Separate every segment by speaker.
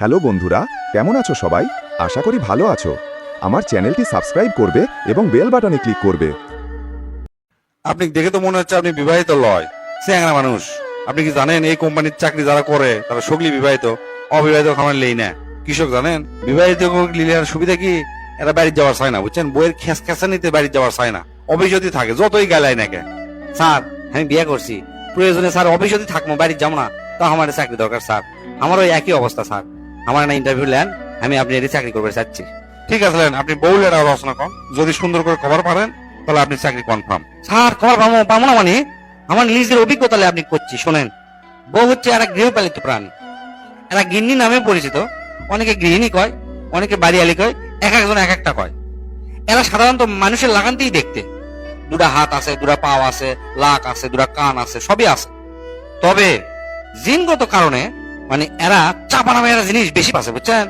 Speaker 1: Hello বন্ধুরা, কেমন আছো সবাই? আশা করি ভালো আছো। আমার চ্যানেলটি সাবস্ক্রাইব করবে এবং বেল বাটনে ক্লিক করবে।
Speaker 2: আপনি দেখে তো মনে হচ্ছে আপনি বিবাহিত লয় স্যাংরা মানুষ। আপনি কি জানেন এই কোম্পানির চাকরি যারা করে, তারা সগলি বিবাহিত, অবিবাহিত খামার লেই না। কৃষক জানেন, বিবাহিত লিলিয়ার সুবিধা কি? এরা বাড়ি যাওয়ার চায় না, বুঝছেন? বইয়ের খেস খেসা নিতে বাড়ি যাওয়ার চায় না। অভিযোগী থাকে, যতই গালায় না কেন।
Speaker 3: স্যার, আমি বিয়ে করছি। প্রয়োজনে স্যার অফিস যদি থাকব বাড়ি যাব না। তা আমার চাকরি দরকার, স্যার। আমার ওই একই অবস্থা, স্যার। আমার না ইন্টারভিউ নেন আমি আপনি এর চাকরি করবে চাচ্ছি।
Speaker 2: ঠিক আছে লেন, আপনি বউ লেটা রচনা করেন। যদি সুন্দর করে কভার পারেন তাহলে আপনি চাকরি কনফার্ম
Speaker 3: স্যার খবর পাবো পাবো না মানে? আমার নিজের অভিজ্ঞতা আপনি করছি শোনেন। বউ হচ্ছে একটা গৃহপালিত প্রাণী। এরা গিন্নি নামে পরিচিত। অনেকে গৃহিণী কয় অনেকে বাড়িয়ালি কয় এক একজন এক একটা কয়। এরা সাধারণত মানুষের লাগানতেই দেখতে। দুটা হাত আছে দুটা পাও আছে লাক আছে দুটা কান আছে সবই আছে। তবে জিনগত কারণে মানে এরা চাপা নামে এরা জিনিস বেশি পাচ্ছে বুঝছেন?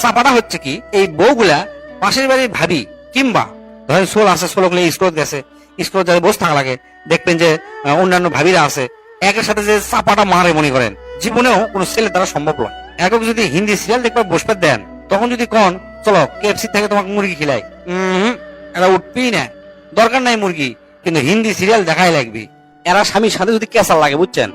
Speaker 3: চাপাটা হচ্ছে কি, এই বউগুলা পাশের বাড়ির ভাবি কিংবা ধরেন সোল আছে সোলগুলো স্কুল গেছে স্কুল যাতে বসে থাকা লাগে, দেখবেন যে অন্যান্য ভাবিরা আছে, একের সাথে যে চাপাটা মারে মনে করেন, জীবনেও কোনো ছেলে দ্বারা সম্ভব নয়। একক যদি হিন্দি সিরিয়াল দেখবার বসবে দেন, তখন যদি কন, চলো কেএফসি থেকে তোমাকে মুরগি খিলাই। এরা উঠবেই না। দরকার নাই মুরগি, কিন্তু হিন্দি সিরিয়াল দেখাই লাগবে। এরা স্বামীর সাথে যদি কেসাল লাগে, বুঝছেন?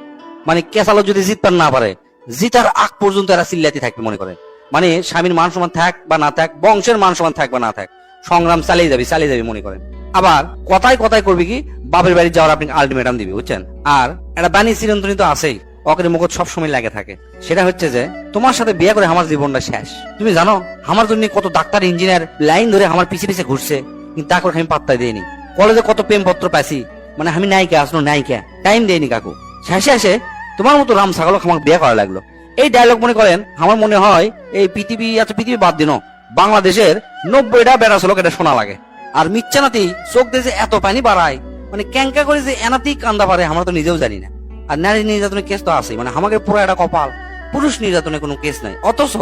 Speaker 3: মানে কেসালও যদি জিততে না পারে জিতার আগ পর্যন্ত এরা চিল্লাতে থাকবে, মনে করেন। মানে স্বামীর মান সমান থাক বা না থাক, বংশের মান সমান থাক বা না থাক, সংগ্রাম চালিয়ে যাবি চালিয়ে যাবি, মনে করেন। আবার কথায় কথায় করবি কি, বাপের বাড়ি যাওয়ার আপনি আলটিমেটাম দিবি, বুঝছেন? আর একটা বাণী চিরন্তনী তো আছেই, অকের মুখ সবসময় লাগে থাকে। সেটা হচ্ছে যে, তোমার সাথে বিয়ে করে আমার জীবনটা শেষ। তুমি জানো, আমার জন্য কত ডাক্তার, ইঞ্জিনিয়ার লাইন ধরে আমার পিছে পিছে ঘুরছে, কিন্তু তা করে আমি পাত্তা দিইনি। কলেজে কত প্রেম পত্র পাইছি মানে আমি নায়িকা, আসলো নায়িকা টাইম দেয়নি কাকু। শেষে এসে তোমার মতো রাম ছাগল আমাকে বিয়ে করা লাগল। এই ডায়লগ মনে করেন, আমার মনে হয় এই পৃথিবী আচ্ছা পৃথিবী বাদ দিন, বাংলাদেশের নব্বইটা বেড়া লোক এটা শোনা লাগে। আর মিচ্ছানাতেই চোখ দিয়ে এত পানি বাড়ায় মানে ক্যাঙ্কা করে যে এনাতেই কান্দা পারে আমরা তো নিজেও জানি না। আর নারী নির্যাতনের কেস তো আছে মানে আমাকে পুরো একটা কপাল, পুরুষ নির্যাতনের কোনো কেস নাই। অথচ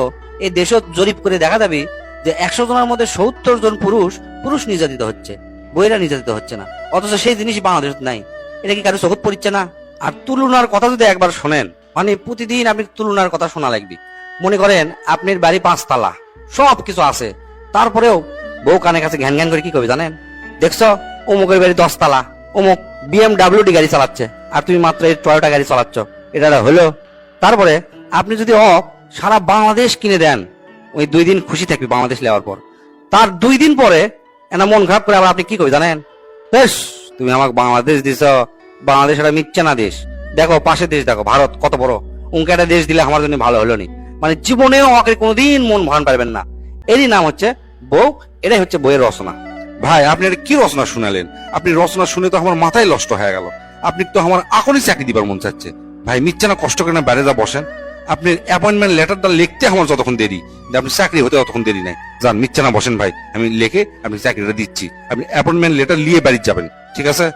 Speaker 3: এই দেশ জরিপ করে দেখা যাবে যে একশো জনের মধ্যে সত্তর জন পুরুষ পুরুষ নির্যাতিত হচ্ছে, বইরা নির্যাতিত হচ্ছে না। অথচ সেই জিনিস বাংলাদেশ নাই। এটা কি কারও চোখত পড়ছে না? আর তুলনার কথা যদি একবার শোনেন মানে প্রতিদিন আপনি তুলনার কথা শোনা লাগবে। মনে করেন, আপনার বাড়ি পাঁচতলা সব কিছু আছে। তারপরেও বউ কানে কাছে ঘ্যান ঘ্যান করে কি করবে জানেন? দেখছ, অমুকের বাড়ি দশতলা, অমুক বিএমডাব্লিউ ডি গাড়ি চালাচ্ছে, আর তুমি মাত্র এই টয়োটা গাড়ি চালাচ্ছ, এটা হলো। তারপরে আপনি যদি অ সারা বাংলাদেশ কিনে দেন, ওই দুই দিন খুশি থাকবি বাংলাদেশ নেওয়ার পর। তার দুই দিন পরে এনা মন খারাপ করে আবার আপনি কি করবে জানেন? বেশ, তুমি আমাকে বাংলাদেশ দিছ। বাংলাদেশ একটা মিথ্যা না দেশ। দেখো, পাশের দেশ দেখো, ভারত কত বড়। উনকে একটা দেশ দিলে আমার জন্য ভালো হলো নি। মানে জীবনেও আমাকে কোনোদিন মন ভান পারবেন না। এরই নাম হচ্ছে বউ, এটাই হচ্ছে বইয়ের রচনা।
Speaker 2: ভাই, আপনি এটা কি রচনা শুনালেন? আপনি রচনা শুনে তো আমার মাথায় নষ্ট হয়ে গেল। আপনি তো আমার এখনই চাকরি দিবার মন চাচ্ছে। ভাই, মিথ্যা না, কষ্ট করে না বাইরে যা বসেন। আপনি অ্যাপয়েন্টমেন্ট লেটারটা লিখতে আমার যতক্ষণ দেরি আপনি চাকরি হতে ততক্ষণ দেরি নাই। যান, মিথ্যা না বসেন ভাই। আমি লিখে আপনি চাকরিটা দিচ্ছি। আপনি অ্যাপয়েন্টমেন্ট লেটার নিয়ে বাড়ি যাবেন, ঠিক আছে?